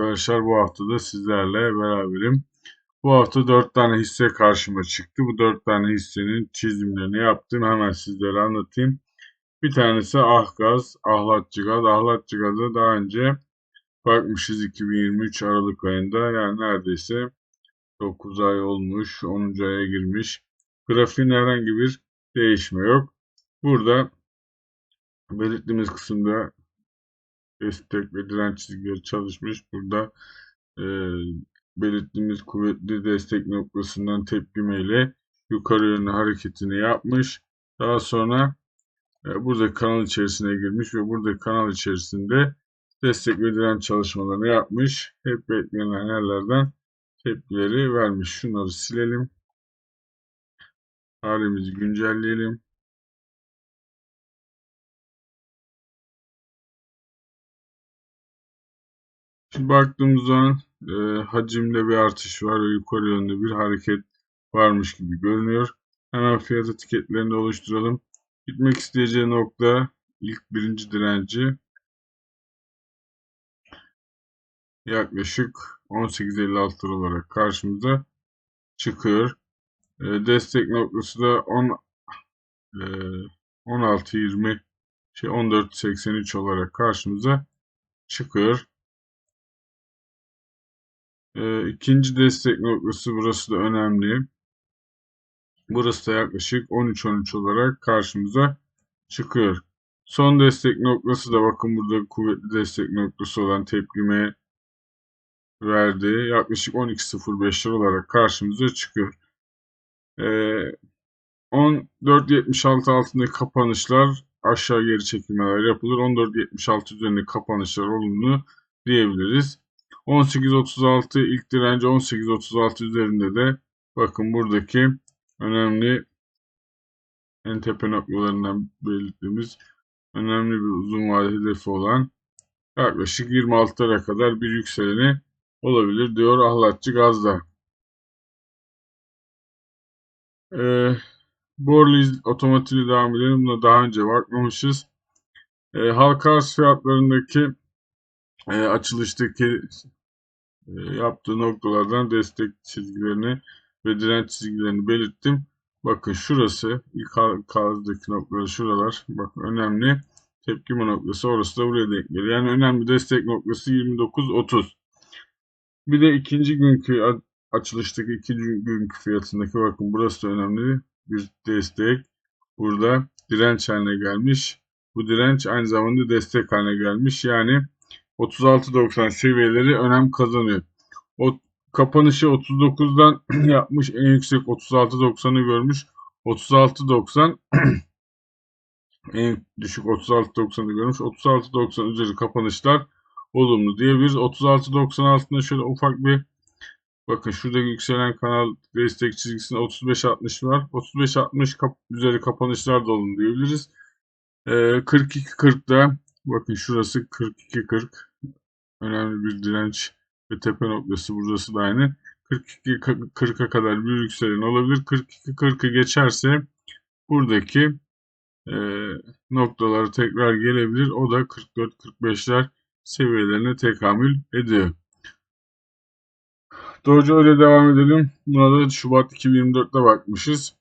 arkadaşlar bu hafta da sizlerle beraberim. Bu hafta 4 tane hisse karşıma çıktı. Bu 4 tane hissenin çizimlerini yaptım. Hemen sizlere anlatayım. Bir tanesi Ahgaz, Ahlatçı Gaz. Ahlatçı Gaz'a daha önce bakmışız 2023 Aralık ayında. Yani neredeyse 9 ay olmuş, 10. aya girmiş. Grafiğin herhangi bir değişme yok. Burada belirttiğimiz kısımda destek ve direnç çizgileri çalışmış. Burada e, belirttiğimiz kuvvetli destek noktasından tepkimeyle yukarı yönlü hareketini yapmış. Daha sonra e, burada kanal içerisine girmiş ve burada kanal içerisinde destek ve direnç çalışmalarını yapmış. Hep beklenen yerlerden tepkileri vermiş. Şunları silelim. Halimizi güncelleyelim. Şimdi baktığımız zaman e, hacimde bir artış var ve yukarı yönlü bir hareket varmış gibi görünüyor. Hemen fiyat etiketlerini oluşturalım. Gitmek isteyeceği nokta ilk birinci direnci yaklaşık 18.56 olarak karşımıza çıkıyor. E, destek noktası da 10 e, 16.20 şey 14.83 olarak karşımıza çıkıyor. E, ikinci destek noktası burası da önemli. Burası da yaklaşık 13-13 olarak karşımıza çıkıyor. Son destek noktası da bakın burada kuvvetli destek noktası olan tepkime verdi. Yaklaşık 12.05'ler olarak karşımıza çıkıyor. Ee, 14.76 altındaki kapanışlar aşağı geri çekilmeler yapılır. 14.76 üzerinde kapanışlar olumlu diyebiliriz. 18.36 ilk direnci 18.36 üzerinde de bakın buradaki önemli en tepe noktalarından belirttiğimiz önemli bir uzun vadeli hedefi olan yaklaşık 26'lara kadar bir yükseleni olabilir diyor Ahlatçı Gaz'da. Ee, Borlu otomatiği devam edelim. Buna daha önce bakmamışız. Ee, halka arz fiyatlarındaki e, açılıştaki e, yaptığı noktalardan destek çizgilerini ve direnç çizgilerini belirttim. Bakın şurası ilk halkadaki noktaları şuralar. Bakın önemli tepkime noktası orası da buraya denk geliyor. Yani önemli destek noktası 29.30. Bir de ikinci günkü açılıştaki ikinci günkü fiyatındaki bakın burası da önemli bir destek. Burada direnç haline gelmiş. Bu direnç aynı zamanda destek haline gelmiş. Yani 36.90 seviyeleri önem kazanıyor. O kapanışı 39'dan yapmış. En yüksek 36.90'ı görmüş. 36.90 en düşük 36.90'ı görmüş. 36.90 üzeri kapanışlar olumlu diyebiliriz. 36.90 altında şöyle ufak bir bakın şurada yükselen kanal destek çizgisinde 35.60 var. 35.60 kap üzeri kapanışlar da olumlu diyebiliriz. Ee, 42.40'da bakın şurası 42.40 önemli bir direnç ve tepe noktası burası da aynı. 42 40'a kadar bir yükselen olabilir. 42 40'ı geçerse buradaki e, noktalar tekrar gelebilir. O da 44-45'ler seviyelerine tekamül ediyor. Dojo öyle devam edelim. Buna da Şubat 2024'te bakmışız.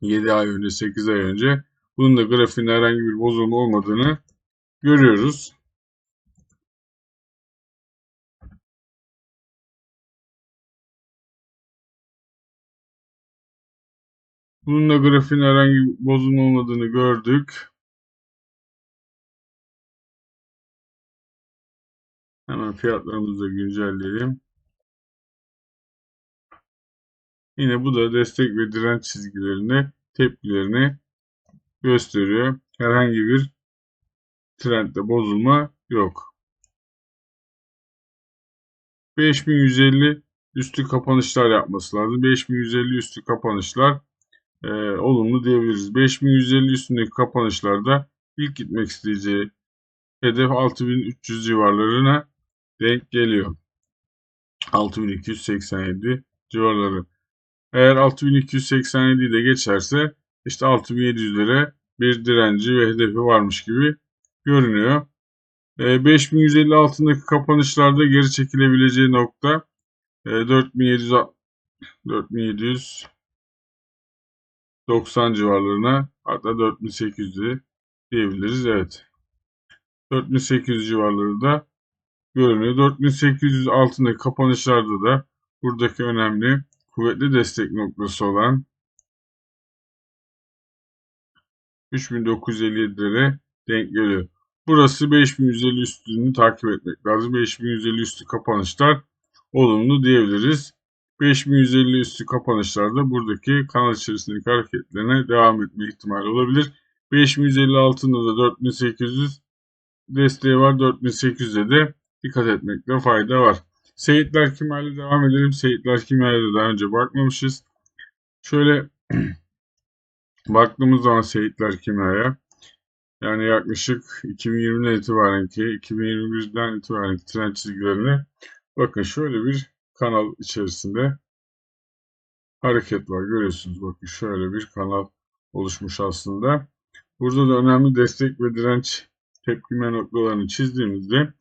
7 ay önce, 8 ay önce. Bunun da grafiğinde herhangi bir bozulma olmadığını görüyoruz. Bunun da grafiğin herhangi bir bozulma olmadığını gördük. Hemen fiyatlarımızı da güncelleyelim. Yine bu da destek ve direnç çizgilerini, tepkilerini gösteriyor. Herhangi bir trendde bozulma yok. 5150 üstü kapanışlar yapması lazım. 5150 üstü kapanışlar e, olumlu diyebiliriz. 5150 üstündeki kapanışlarda ilk gitmek isteyeceği hedef 6300 civarlarına denk geliyor. 6287 civarları. Eğer 6287'yi de geçerse işte 6700'lere bir direnci ve hedefi varmış gibi görünüyor. E, 5150 altındaki kapanışlarda geri çekilebileceği nokta e, 4700 4790 civarlarına hatta 4800'ü diyebiliriz. Evet. 4800 civarları da görünüyor. 4800 altındaki kapanışlarda da buradaki önemli kuvvetli destek noktası olan 3957'lere denk geliyor. Burası 5150 üstünü takip etmek lazım. 5150 üstü kapanışlar olumlu diyebiliriz. 5150 üstü kapanışlarda buradaki kanal içerisindeki hareketlerine devam etme ihtimali olabilir. 5150 altında da 4800 desteği var. 4800'e de dikkat etmekte fayda var. Seyitler Kimya'yla devam edelim. Seyitler Kimya'ya daha önce bakmamışız. Şöyle baktığımız zaman Seyitler Kimya'ya yani yaklaşık 2020'den itibaren ki 2021'den itibaren trend çizgilerini bakın şöyle bir kanal içerisinde hareket var. Görüyorsunuz bakın şöyle bir kanal oluşmuş aslında. Burada da önemli destek ve direnç tepkime noktalarını çizdiğimizde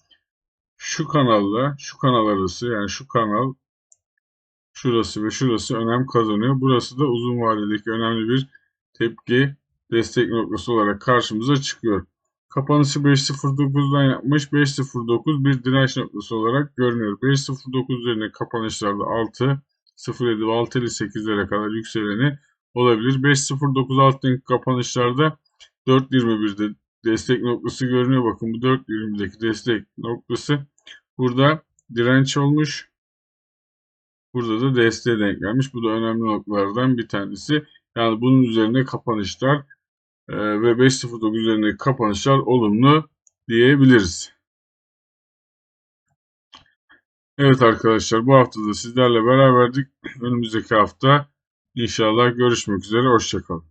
şu kanalla şu kanal arası yani şu kanal şurası ve şurası önem kazanıyor. Burası da uzun vadedeki önemli bir tepki destek noktası olarak karşımıza çıkıyor. Kapanışı 5.09'dan yapmış. 5.09 bir direnç noktası olarak görünüyor. 5.09 üzerine kapanışlarda 6, 0.7 ve 6.58'lere kadar yükseleni olabilir. 5.09 altındaki kapanışlarda 4.21'de destek noktası görünüyor. Bakın bu 4.20'deki destek noktası burada direnç olmuş. Burada da desteğe denk gelmiş. Bu da önemli noktalardan bir tanesi. Yani bunun üzerine kapanışlar ve 5.09 üzerindeki kapanışlar olumlu diyebiliriz. Evet arkadaşlar bu hafta da sizlerle beraberdik. Önümüzdeki hafta inşallah görüşmek üzere. Hoşçakalın.